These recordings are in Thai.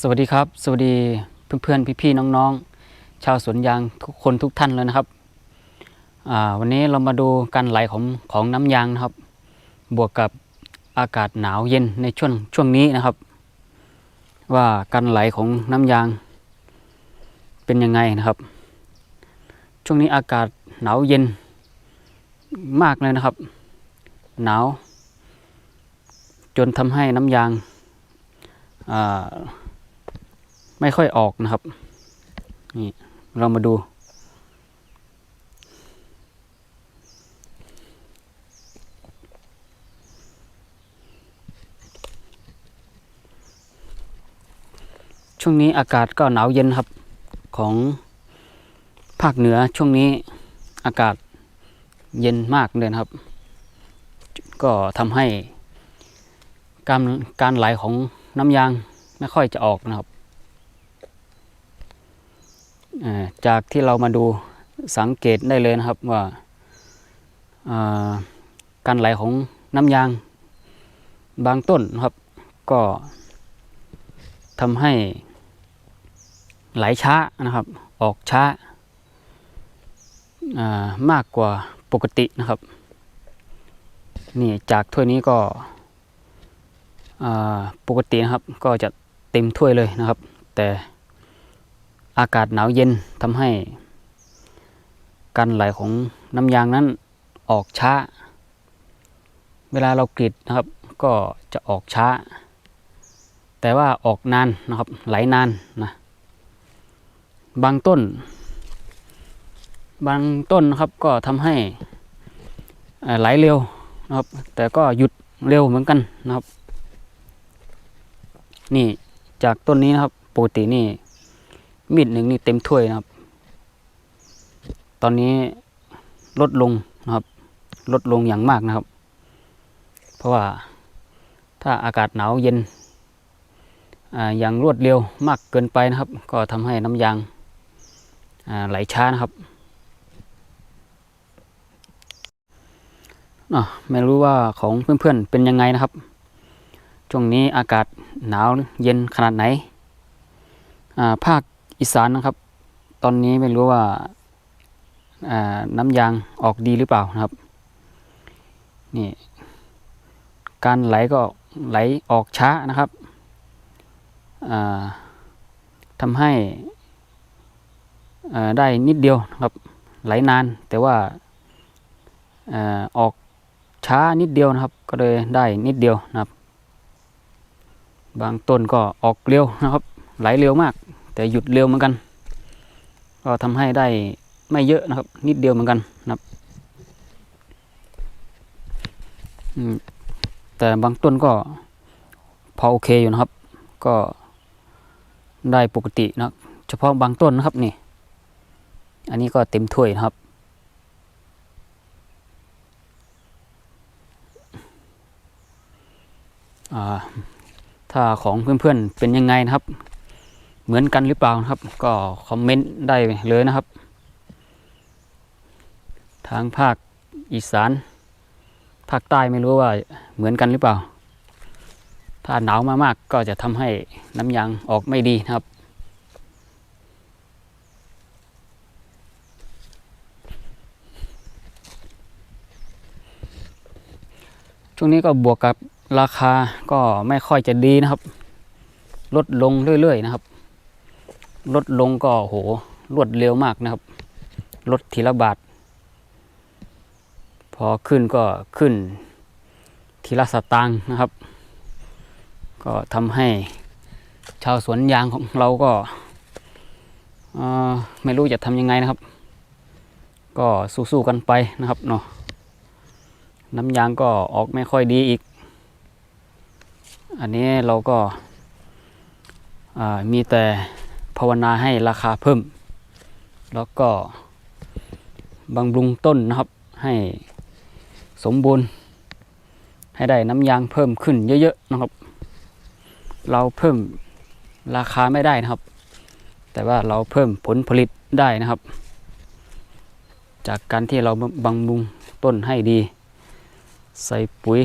สวัสดีครับ สวัสดีเพื่อนๆพี่ๆน้องๆชาวสวนยางทุกคนทุกท่านเลยนะครับวันนี้เรามาดูการไหลของของน้ำยางนะครับ บวกกับอากาศหนาวเย็นในช่วงช่วงนี้นะครับ ว่าการไหลของน้ำยางเป็นยังไงนะครับ ช่วงนี้อากาศหนาวเย็นมากเลยนะครับ หนาว จนทำให้น้ำยาง ไม่ค่อยออกนะครับ นี่เรามาดู ช่วงนี้อากาศก็หนาวเย็นครับของภาคเหนือช่วงนี้อากาศเย็นมากเลยครับ ก็ทำให้การการไหลของ น้ำยางไม่ค่อยจะออกนะครับ จากที่เรามาดูสังเกตได้เลยนะครับว่าการไหลของน้ำยางบางต้นนะครับก็ทำให้ไหลช้านะครับ ออกช้าามากกว่าปกตินะครับ นี่จากถ้วยนี้ก็ ปกตินะครับก็จะเต็มถ้วยเลยนะครับ แต่อากาศหนาวเย็นทำให้ การไหลของน้ำยางนั้นออกช้า เวลาเรากรีดนะครับ ก็จะออกช้า แต่ว่าออกนานนะครับ ไหลนานนะบางต้น บางต้นนะครับก็ทำให้ไหลเร็วนะครับ แต่ก็หยุดเร็วเหมือนกันนะครับ นี่จากต้นนี้นะครับปกตินี่มีดหนึ่งนี่เต็มถ้วยนะครับ ตอนนี้ลดลงนะครับ ลดลงอย่างมากนะครับ เพราะว่าถ้าอากาศหนาวเย็นอย่างรวดเร็วมากเกินไปนะครับ ก็ทำให้น้ำยางไหลช้านะครับไม่รู้ว่าของเพื่อนๆเป็นยังไงนะครับ ช่วงนี้อากาศหนาวเย็นขนาดไหนาภาคอีสานนะครับ ตอนนี้ไม่รู้ว่าาน้ำยางออกดีหรือเปล่านะครับ นี่ การไหลก็ไหลออกช้านะครับทำให้ได้นิดเดียวนะครับ ไหลนานแต่ว่าอ่าออกช้านิดเดียวนะครับ ก็เลยได้นิดเดียวนะครับ บางต้นก็ออกเร็วนะครับ ไหลเร็วมาก แต่หยุดเร็วเหมือนกัน ก็ทำให้ได้ไม่เยอะนะครับ นิดเดียวเหมือนกันนะครับแต่บางต้นก็พอโอเคอยู่นะครับ ก็ได้ปกตินะเฉพาะบางต้นนะครับนี่ อันนี้ก็เต็มถ้วยนะครับ อ่า ถ้าของเพื่อนๆเป็นยังไงนะครับ เหมือนกันหรือเปล่านะครับ ก็คอมเมนต์ได้เลยนะครับ ทางภาคอีสานภาคใต้ไม่รู้ว่าเหมือนกันหรือเปล่า ถ้าหนาวมากๆก็จะทำให้น้ำยางออกไม่ดีนะครับ ช่วงนี้ก็บวกกับ ราคาก็ไม่ค่อยจะดีนะครับ ลดลงเรื่อยๆนะครับ ลดลงก็โหรวดเร็วมากนะครับ ลดทีละบาท พอขึ้นก็ขึ้นทีละสตางค์นะครับ ก็ทำให้ชาวสวนยางของเราก็ไม่รู้จะทำยังไงนะครับ ก็สู้ๆกันไปนะครับเนาะน้ำยางก็ออกไม่ค่อยดีอีก อันนี้เราก็มีแต่ภาวนาให้ราคาเพิ่ม แล้วก็บำรุงต้นนะครับให้สมบูรณ์ ให้ได้น้ำยางเพิ่มขึ้นเยอะๆนะครับ เราเพิ่มราคาไม่ได้นะครับ แต่ว่าเราเพิ่มผลผลิตได้นะครับ จากการที่เราบำรุงต้นให้ดี ใส่ปุ๋ย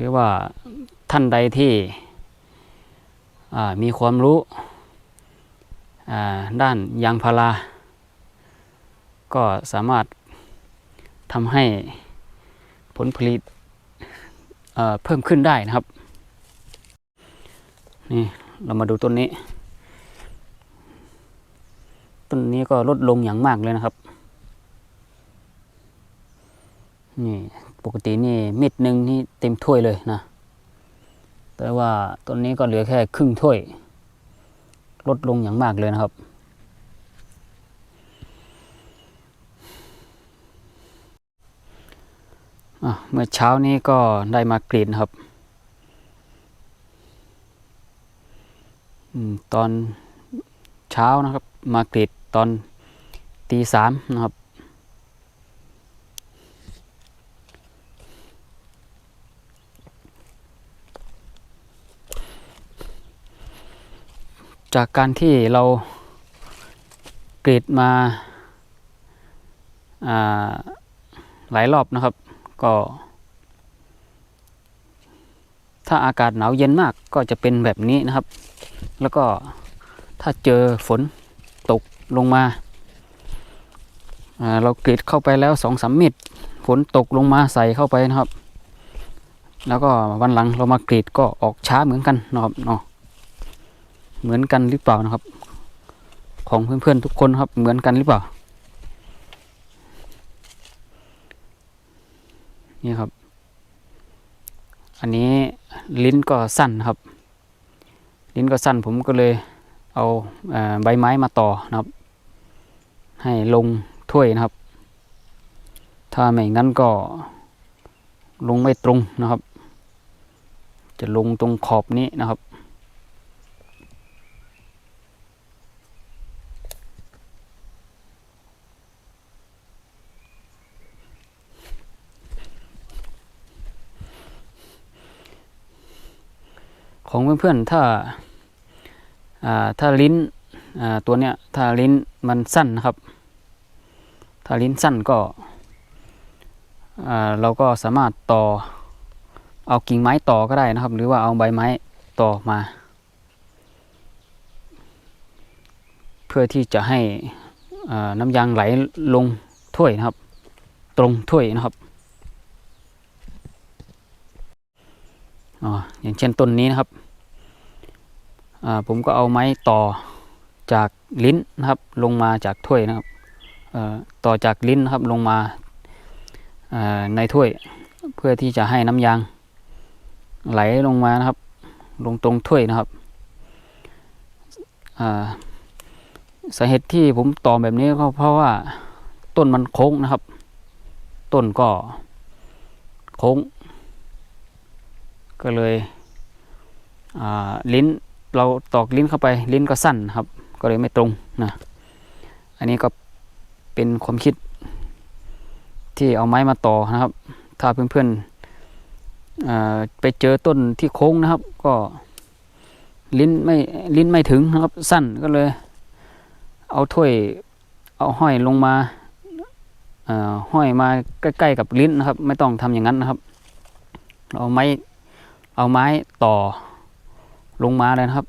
หรือว่าท่านใดที่มีความรู้ด้านยางพารา ก็สามารถทำให้ผลผลิตเเพิ่มขึ้นได้นะครับ นี่เรามาดูต้นนี้ ต้นนี้ก็ลดลงอย่างมากเลยนะครับ นี่ ปกตินี่เม็ดหนึ่งนี่เต็มถ้วยเลยนะ แต่ว่าต้นนี้ก็เหลือแค่ครึ่งถ้วย ลดลงอย่างมากเลยนะครับ เมื่อเช้านี้ก็ได้มากรีดครับอตอนเช้านะครับ มากรีดตอนตีสามนะครับ จากการที่เรากรีดมาาหลายรอบนะครับ ก็ ถ้าอากาศหนาวเย็นมากก็จะเป็นแบบนี้นะครับ แล้วก็ถ้าเจอฝนตกลงมาาเรากรีดเข้าไปแล้วสองสามเม็ดฝนตกลงมาใส่เข้าไปนะครับ แล้วก็วันหลังเรามากรีดก็ออกช้าเหมือนกันนะครับเนาะ เหมือนกันหรือเปล่านะครับ ของเพื่อนๆทุกคนครับเหมือนกันหรือเปล่า นี่ครับ อันนี้ลิ้นก็สั้นนะครับ ลิ้นก็สั้นผมก็เลยเอาเอใบไม้มาต่อนะครับ ให้ลงถ้วยนะครับ ถ้าไม่งั้นก็ลงไม่ตรงนะครับ จะลงตรงขอบนี้นะครับ ของเพื่อนๆถ้าอ่าถ้าลิ้นตัวเนี้ยถ้าลิ้นมันสั้นนะครับ ถ้าลิ้นสั้นก็เราก็สามารถต่อเอากิ่งไม้ต่อก็ได้นะครับ หรือว่าเอาใบไม้ต่อมา เพื่อที่จะให้น้ำยางไหลลงถ้วยนะครับ ตรงถ้วยนะครับ อ๋ออย่างเช่นต้นนี้นะครับผมก็เอาไม้ต่อจากลิ้นนะครับลงมาจากถ้วยนะครับต่อจากลิ้นนะครับลงมาในถ้วยเพื่อที่จะให้น้ำยางไหลลงมานะครับ ลงตรงถ้วยนะครับสาเหตุที่ผมต่อแบบนี้ก็เพราะว่าต้นมันโค้งนะครับ ต้นก็โค้ง ก็เลยลิ้นเราตอกลิ้นเข้าไปลิ้นก็สั้นครับ ก็เลยไม่ตรงนะอันนี้ก็เป็นความคิดที่เอาไม้มาต่อนะครับ ถ้าเพื่อนๆอ่าไปเจอต้นที่โค้งนะครับ ก็ลิ้นไม่ลิ้นไม่ถึงนะครับ สั้นก็เลย เอาถ้วยเอาห้อยลงมาห้อยมาใกล้ๆกับลิ้นนะครับ ไม่ต้องทำอย่างนั้นนะครับเอาไม้ เอาไม้ต่อลงมาเลยนะครับ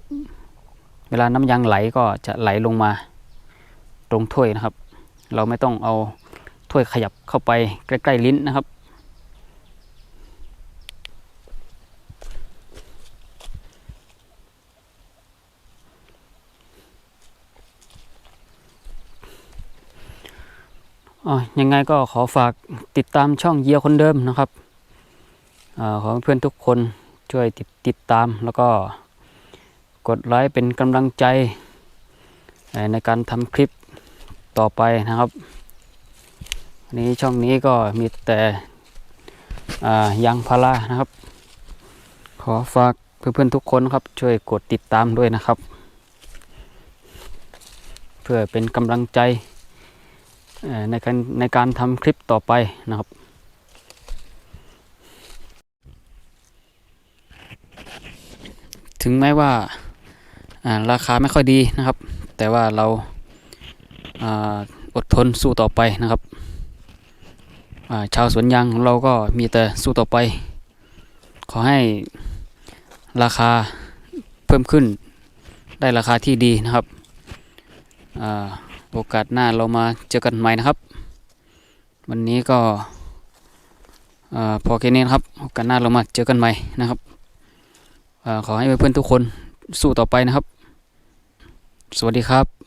เวลาน้ำยางไหลก็จะไหลลงมา ตรงถ้วยนะครับ เราไม่ต้องเอาถ้วยขยับเข้าไปใกล้ ๆ ลิ้นนะครับออยังไงก็ขอฝากติดตามช่องเยียคนเดิมนะครับอขอเพื่อนทุกคน ช่วยติดติดตามแล้วก็กดไลค์เป็นกำลังใจในการทำคลิปต่อไปนะครับนนี้ช่องนี้ก็มีแต่ยางพารานะครับ ขอฝากเพื่อนๆทุกคนครับช่วยกดติดตามด้วยนะครับ เพื่อเป็นกำลังใจในการในการทำคลิปต่อไปนะครับ ถึงแม้ว่าราคาไม่ค่อยดีนะครับ แต่ว่าเราอดทนสู้ต่อไปนะครับชาวสวนยางของเราก็มีแต่สู้ต่อไป ขอให้ราคาเพิ่มขึ้นได้ราคาที่ดีนะครับโอกาสหน้าเรามาเจอกันใหม่นะครับ วันนี้ก็พอแค่นี้นครับ โอกาสหน้าเรามาเจอกันใหม่นะครับ ขอให้เพื่อนทุกคนสู้ต่อไปนะครับ สวัสดีครับ